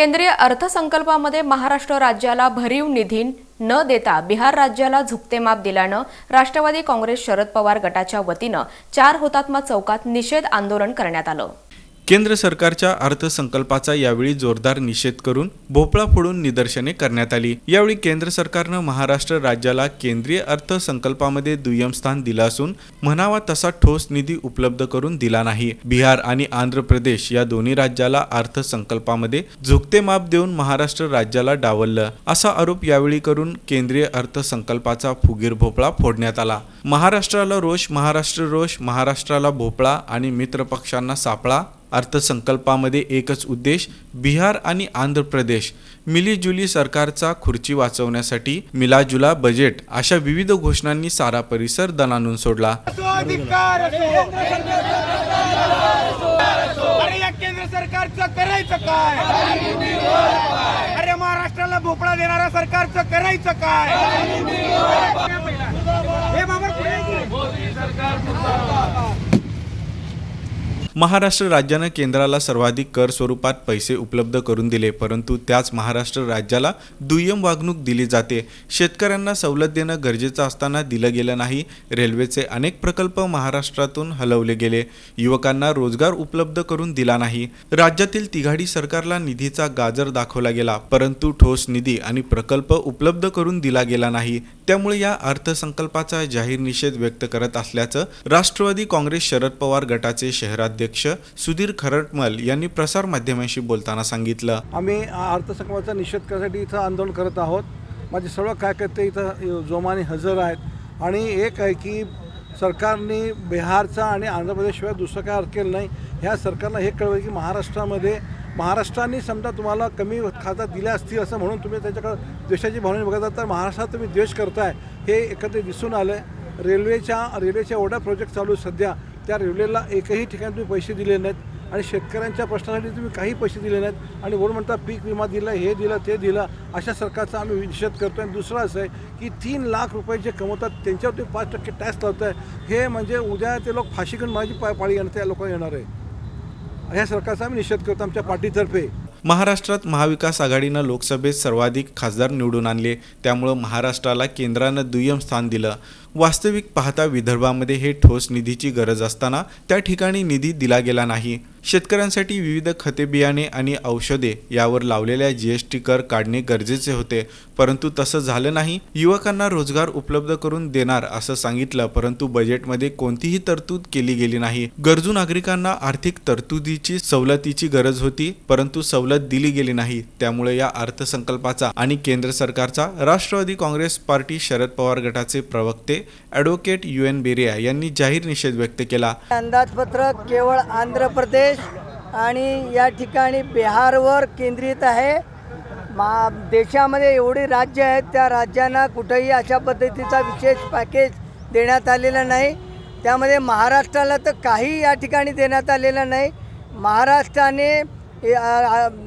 केंद्रीय अर्थसंकल्पामध्ये महाराष्ट्र राज्याला भरीव निधी न देता बिहार राज्याला झुकते माप दिल्यानं राष्ट्रवादी काँग्रेस शरद पवार गटाच्या वतीनं चार हुतात्मा चौकात निषेध आंदोलन करण्यात आलं. केंद्र सरकारच्या अर्थसंकल्पाचा यावेळी जोरदार निषेध करून भोपळा फोडून निदर्शने करण्यात आली. यावेळी केंद्र सरकारनं महाराष्ट्र राज्याला केंद्रीय अर्थसंकल्पामध्ये दुय्यम स्थान दिलं असून म्हणावा तसा ठोस निधी उपलब्ध करून दिला नाही. बिहार आणि आंध्र प्रदेश या दोन्ही राज्याला अर्थसंकल्पामध्ये झुकते माप देऊन महाराष्ट्र राज्याला डावललं असा आरोप यावेळी करून केंद्रीय अर्थसंकल्पाचा फुगीर भोपळा फोडण्यात आला. महाराष्ट्राला रोष महाराष्ट्र रोष महाराष्ट्राला भोपळा आणि मित्रपक्षांना सापळा अर्थसंकल्पामध्ये एकच उद्देश बिहार आणि आंध्र प्रदेश मिलीजुली सरकारचा खुर्ची वाचवण्यासाठी मिलाजुला बजेट अशा विविध घोषणांनी सारा परिसर दणानून सोडला. अधिकार अरे केंद्र सरकारचं करायचं काय? अरे महाराष्ट्राला भोपळा देणाऱ्या सरकारचं करायचं काय? हे बाबा महाराष्ट्र राज्यानं केंद्राला सर्वाधिक कर स्वरूपात पैसे उपलब्ध करून दिले परंतु त्याच महाराष्ट्र राज्याला दुय्यम वागणूक दिली जाते. शेतकऱ्यांना सवलत देणं गरजेचं असताना दिलं गेलं नाही. रेल्वेचे अनेक प्रकल्प महाराष्ट्रातून हलवले गेले. युवकांना रोजगार उपलब्ध करून दिला नाही. राज्यातील तिघाडी सरकारला निधीचा गाजर दाखवला गेला परंतु ठोस निधी आणि प्रकल्प उपलब्ध करून दिला गेला नाही. त्यामुळे या अर्थसंकल्पाचा जाहीर निषेध व्यक्त करत असल्याचं राष्ट्रवादी काँग्रेस शरद पवार गटाचे शहराध्यक्ष सुधीर खरटमल यांनी प्रसारमाध्यमांशी बोलताना सांगितलं. आम्ही अर्थसंकल्पाचा निषेध करण्यासाठी इथं आंदोलन करत आहोत. माझे सर्व कार्यकर्ते इथं जोमाने हजर आहेत. आणि एक आहे की सरकारने बिहारचा आणि आंध्र प्रदेशशिवाय दुसरं काय अर्थ केलं नाही. ह्या सरकारला हे कळवलं की महाराष्ट्रामध्ये महाराष्ट्राने समजा तुम्हाला कमी खाता दिल्या असतील असं म्हणून तुम्ही त्याच्याकडं द्वेषाची भावना बघत तर महाराष्ट्रात तुम्ही द्वेष करताय. हे एकत्र दिसून आलं आहे रेल्वेच्या रेल्वेच्या एवढा प्रोजेक्ट चालू सध्या. त्या रेल्वेला एकही ठिकाणी तुम्ही पैसे दिले नाहीत आणि शेतकऱ्यांच्या प्रश्नासाठी तुम्ही काही पैसे दिले नाहीत आणि वरून म्हणता पीक विमा दिला हे दिलं ते दिलं अशा सरकारचा आम्ही निषेध करतो आणि दुसरं असं आहे की तीन लाख रुपये जे कमवतात त्यांच्यावर तुम्ही पाच टक्के टॅक्स लावताय. हे म्हणजे उद्या ते लोक फाशी घेऊन माझी पा पाळी येणार त्या लोकांना येणार आहे. ह्या सरकारचा आम्ही निषेध करतो आमच्या पार्टीतर्फे. महाराष्ट्रात महाविकास आघाडीनं लोकसभेत सर्वाधिक खासदार निवडून आणले. त्यामुळं महाराष्ट्राला केंद्रानं दुय्यम स्थान दिलं. वास्तविक पाहता विदर्भामध्ये हे ठोस निधीची गरज असताना त्या ठिकाणी निधी दिला गेला नाही. शेतकऱ्यांसाठी विविध खते बियाणे आणि औषधे यावर लावलेल्या जी एस टी कर काढणे गरजेचे होते. परंतु तसं झालं नाही. युवकांना रोजगार उपलब्ध करून देणार असं सांगितलं परंतु बजेटमध्ये कोणतीही तरतूद केली गेली नाही. गरजू नागरिकांना आर्थिक तरतुदीची सवलतीची गरज होती परंतु सवलत दिली गेली नाही. त्यामुळे या अर्थसंकल्पाचा आणि केंद्र सरकारचा राष्ट्रवादी काँग्रेस पार्टी शरद पवार गटाचे प्रवक्ते ॲडव्होकेट यू एन बेरिया यांनी जाहीर निषेध व्यक्त केला. अंदाजपत्रक केवळ आंध्र प्रदेश आणि या ठिकाणी बिहारवर केंद्रित आहे. मा देशामध्ये एवढी राज्य आहेत त्या राज्यांना कुठंही अशा पद्धतीचा विशेष पॅकेज देण्यात आलेला नाही. त्यामध्ये महाराष्ट्राला तर काही या ठिकाणी देण्यात आलेलं नाही. महाराष्ट्राने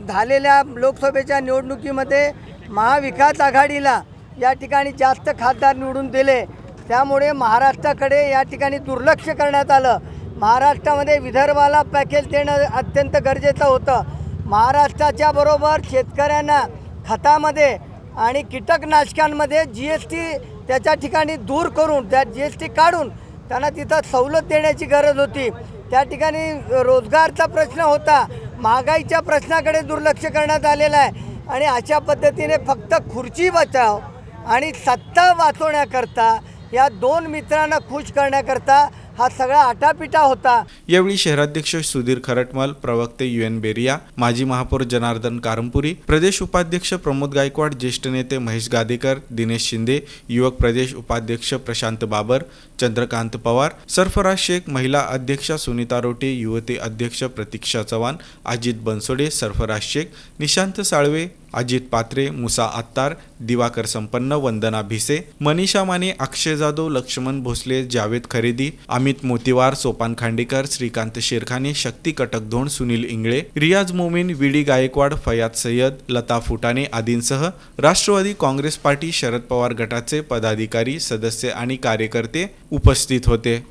झालेल्या लोकसभेच्या निवडणुकीमध्ये महाविकास आघाडीला या ठिकाणी जास्त खासदार निवडून दिले. त्यामुळे महाराष्ट्राकडे या ठिकाणी दुर्लक्ष करण्यात आलं. महाराष्ट्रामध्ये विदर्भाला पॅकेज देणं अत्यंत गरजेचं होतं. महाराष्ट्राच्या बरोबर शेतकऱ्यांना खतामध्ये आणि कीटकनाशकांमध्ये जी एस टी त्याच्या ठिकाणी दूर करून त्या जी एस टी काढून त्यांना तिथं सवलत देण्याची गरज होती. त्या ठिकाणी रोजगारचा प्रश्न होता. महागाईच्या प्रश्नाकडे दुर्लक्ष करण्यात आलेलं आहे. आणि अशा पद्धतीने फक्त खुर्ची बचाव आणि सत्ता वाचवण्याकरता या दोन मित्रांना खुश करण्याकरता हा सगळा आटापिटा होता. यावेळी शहराध्यक्ष सुधीर खरटमल प्रवक्ते यू एन बेरिया माजी महापौर जनार्दन कारंपुरी प्रदेश उपाध्यक्ष प्रमोद गायकवाड ज्येष्ठ नेते महेश गादेकर दिनेश शिंदे युवक प्रदेश उपाध्यक्ष प्रशांत बाबर चंद्रकांत पवार सरफराज शेख महिला अध्यक्षा सुनीता रोटे युवती अध्यक्ष प्रतीक्षा चव्हाण अजित बनसोडे सरफराज शेख निशांत साळवे अजित पात्रे मुसा आत्तार दिवाकर संपन्न वंदना भिसे मनीषा माने अक्षय जाधव लक्ष्मण भोसले जावेद खरेदी अमित मोतीवार सोपान खांडेकर श्रीकांत शेरखाने शक्ती कटकधोण सुनील इंगळे रियाज मोमीन विडी गायकवाड फयाद सय्यद लता फुटाणे आदींसह राष्ट्रवादी काँग्रेस पार्टी शरद पवार गटाचे पदाधिकारी सदस्य आणि कार्यकर्ते उपस्थित होते.